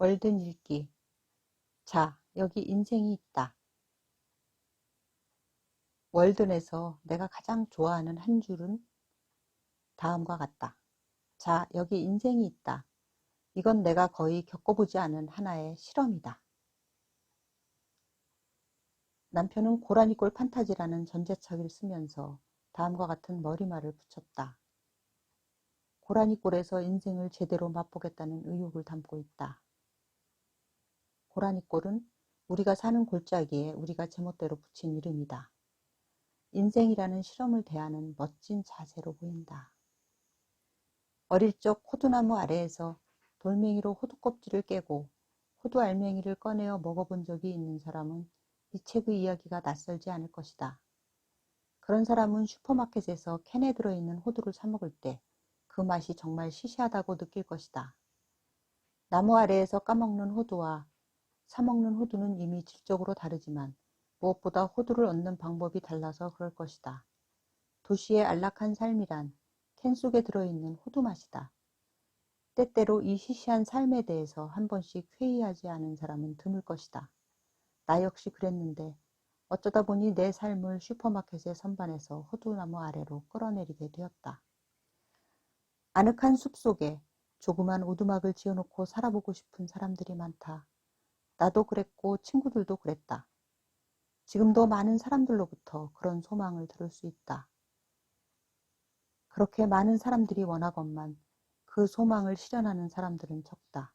월든 읽기. 자, 여기 인생이 있다. 월든에서 내가 가장 좋아하는 한 줄은 다음과 같다. 자, 여기 인생이 있다. 이건 내가 거의 겪어보지 않은 하나의 실험이다. 남편은 고라니꼴 판타지라는 전제책을 쓰면서 다음과 같은 머리말을 붙였다. 고라니꼴에서 인생을 제대로 맛보겠다는 의욕을 담고 있다. 고라니꼴은 우리가 사는 골짜기에 우리가 제멋대로 붙인 이름이다. 인생이라는 실험을 대하는 멋진 자세로 보인다. 어릴 적 호두나무 아래에서 돌멩이로 호두 껍질을 깨고 호두 알맹이를 꺼내어 먹어본 적이 있는 사람은 이 책의 이야기가 낯설지 않을 것이다. 그런 사람은 슈퍼마켓에서 캔에 들어있는 호두를 사 먹을 때 그 맛이 정말 시시하다고 느낄 것이다. 나무 아래에서 까먹는 호두와 사먹는 호두는 이미 질적으로 다르지만 무엇보다 호두를 얻는 방법이 달라서 그럴 것이다. 도시의 안락한 삶이란 캔 속에 들어있는 호두 맛이다. 때때로 이 시시한 삶에 대해서 한 번씩 회의하지 않은 사람은 드물 것이다. 나 역시 그랬는데 어쩌다 보니 내 삶을 슈퍼마켓의 선반에서 호두나무 아래로 끌어내리게 되었다. 아늑한 숲 속에 조그만 오두막을 지어놓고 살아보고 싶은 사람들이 많다. 나도 그랬고 친구들도 그랬다. 지금도 많은 사람들로부터 그런 소망을 들을 수 있다. 그렇게 많은 사람들이 원하건만 그 소망을 실현하는 사람들은 적다.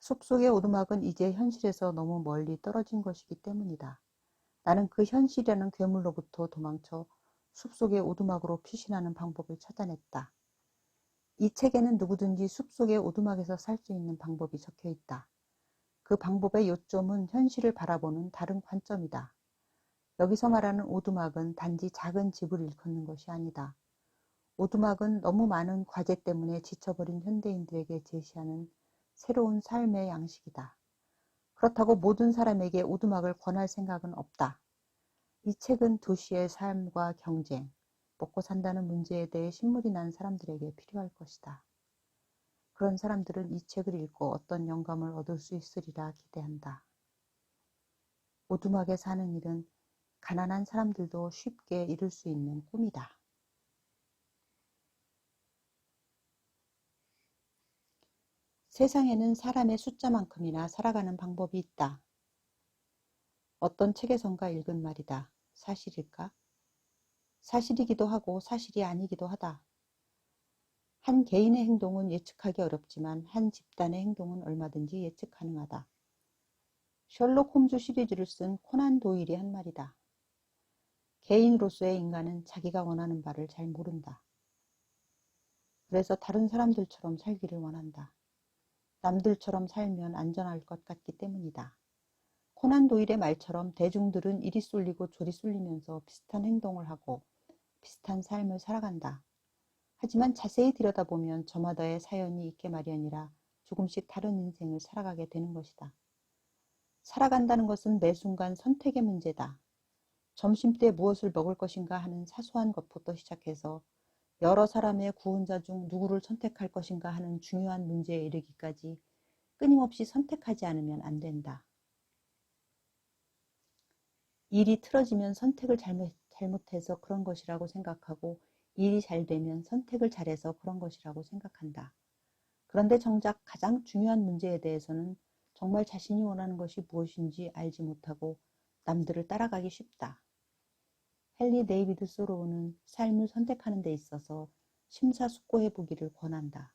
숲속의 오두막은 이제 현실에서 너무 멀리 떨어진 것이기 때문이다. 나는 그 현실이라는 괴물로부터 도망쳐 숲속의 오두막으로 피신하는 방법을 찾아냈다. 이 책에는 누구든지 숲속의 오두막에서 살 수 있는 방법이 적혀 있다. 그 방법의 요점은 현실을 바라보는 다른 관점이다. 여기서 말하는 오두막은 단지 작은 집을 일컫는 것이 아니다. 오두막은 너무 많은 과제 때문에 지쳐버린 현대인들에게 제시하는 새로운 삶의 양식이다. 그렇다고 모든 사람에게 오두막을 권할 생각은 없다. 이 책은 도시의 삶과 경쟁, 먹고 산다는 문제에 대해 신물이 난 사람들에게 필요할 것이다. 그런 사람들은 이 책을 읽고 어떤 영감을 얻을 수 있으리라 기대한다. 오두막에 사는 일은 가난한 사람들도 쉽게 이룰 수 있는 꿈이다. 세상에는 사람의 숫자만큼이나 살아가는 방법이 있다. 어떤 책에선가 읽은 말이다. 사실일까? 사실이기도 하고 사실이 아니기도 하다. 한 개인의 행동은 예측하기 어렵지만 한 집단의 행동은 얼마든지 예측 가능하다. 셜록 홈즈 시리즈를 쓴 코난 도일이 한 말이다. 개인으로서의 인간은 자기가 원하는 바를 잘 모른다. 그래서 다른 사람들처럼 살기를 원한다. 남들처럼 살면 안전할 것 같기 때문이다. 코난 도일의 말처럼 대중들은 이리 쏠리고 저리 쏠리면서 비슷한 행동을 하고 비슷한 삶을 살아간다. 하지만 자세히 들여다보면 저마다의 사연이 있게 마련이라 조금씩 다른 인생을 살아가게 되는 것이다. 살아간다는 것은 매 순간 선택의 문제다. 점심때 무엇을 먹을 것인가 하는 사소한 것부터 시작해서 여러 사람의 구원자 중 누구를 선택할 것인가 하는 중요한 문제에 이르기까지 끊임없이 선택하지 않으면 안 된다. 일이 틀어지면 선택을 잘못, 잘못해서 그런 것이라고 생각하고 일이 잘 되면 선택을 잘해서 그런 것이라고 생각한다. 그런데 정작 가장 중요한 문제에 대해서는 정말 자신이 원하는 것이 무엇인지 알지 못하고 남들을 따라가기 쉽다. 헨리 데이비드 소로우는 삶을 선택하는 데 있어서 심사숙고해 보기를 권한다.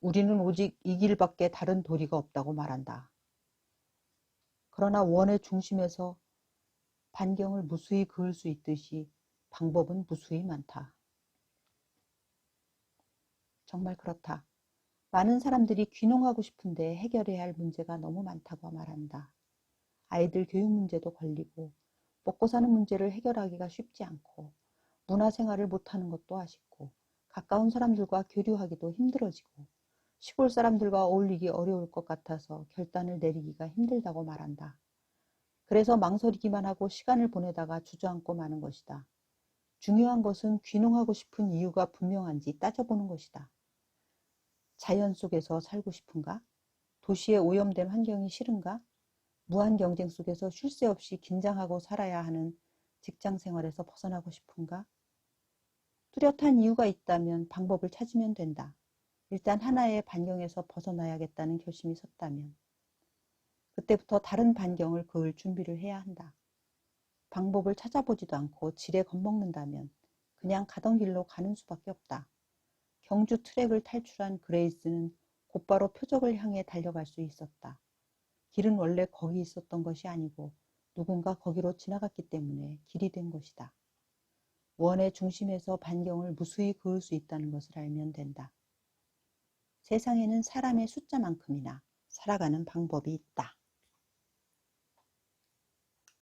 우리는 오직 이 길밖에 다른 도리가 없다고 말한다. 그러나 원의 중심에서 반경을 무수히 그을 수 있듯이 방법은 무수히 많다. 정말 그렇다. 많은 사람들이 귀농하고 싶은데 해결해야 할 문제가 너무 많다고 말한다. 아이들 교육 문제도 걸리고 먹고 사는 문제를 해결하기가 쉽지 않고 문화생활을 못하는 것도 아쉽고 가까운 사람들과 교류하기도 힘들어지고 시골 사람들과 어울리기 어려울 것 같아서 결단을 내리기가 힘들다고 말한다. 그래서 망설이기만 하고 시간을 보내다가 주저앉고 마는 것이다. 중요한 것은 귀농하고 싶은 이유가 분명한지 따져보는 것이다. 자연 속에서 살고 싶은가? 도시의 오염된 환경이 싫은가? 무한 경쟁 속에서 쉴 새 없이 긴장하고 살아야 하는 직장 생활에서 벗어나고 싶은가? 뚜렷한 이유가 있다면 방법을 찾으면 된다. 일단 하나의 반경에서 벗어나야겠다는 결심이 섰다면 그때부터 다른 반경을 그을 준비를 해야 한다. 방법을 찾아보지도 않고 지레 겁먹는다면 그냥 가던 길로 가는 수밖에 없다. 경주 트랙을 탈출한 그레이스는 곧바로 표적을 향해 달려갈 수 있었다. 길은 원래 거기 있었던 것이 아니고 누군가 거기로 지나갔기 때문에 길이 된 것이다. 원의 중심에서 반경을 무수히 그을 수 있다는 것을 알면 된다. 세상에는 사람의 숫자만큼이나 살아가는 방법이 있다.